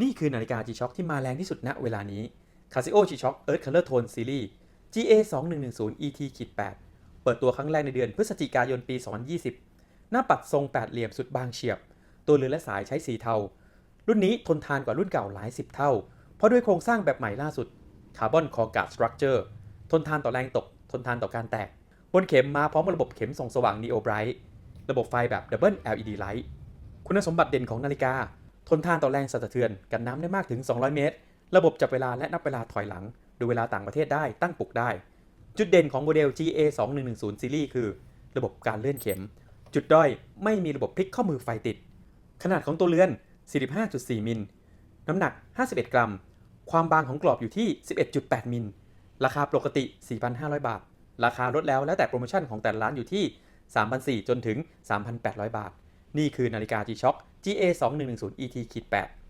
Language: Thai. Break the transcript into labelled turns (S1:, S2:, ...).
S1: นี่คือนาฬิกา G-Shock ที่มาแรงที่สุดณเวลานี้ Casio G-Shock Earth Color Tone Series GA 2110 ET 8เปิดตัวครั้งแรกในเดือนพฤศจิกายนปี 2020 หน้าปัดทรงแปดเหลี่ยมสุดบางเฉียบ ตัวเรือนและสายใช้สีเทา รุ่นนี้ทนทานกว่ารุ่นเก่าหลายสิบเท่า เพราะด้วยโครงสร้างแบบใหม่ล่าสุด Carbon Core Guard Structure ทนทานต่อแรงตก ทนทานต่อการแตก บนเข็มมาพร้อมระบบเข็มส่องสว่าง Neo Bright ระบบไฟแบบ Double LED Light คุณสมบัติเด่นของนาฬิกา ทนทานต่อแรงสั่นสะเทือนกันน้ำได้มากถึง 200 เมตร ระบบจับเวลาและนับเวลาถอยหลัง ดูเวลาต่างประเทศได้ตั้งปลุกได้ จุดเด่นของโมเดล GA 2110ซีรีส์คือ ระบบการเลื่อนเข็ม จุดด้อยไม่มีระบบพลิกข้อมือไฟติด ขนาดของตัวเรือน 45.4 มิล น้ำหนัก 51 กรัม ความบางของกรอบอยู่ที่ 11.8 มิล ราคาปกติ 4,500 บาท ราคาลดแล้วแล้วแต่โปรโมชั่นของแต่ละร้านอยู่ที่ 3,400จนถึง 3,800 บาท นี่คือนาฬิกา G-Shock GA 2110 ET 8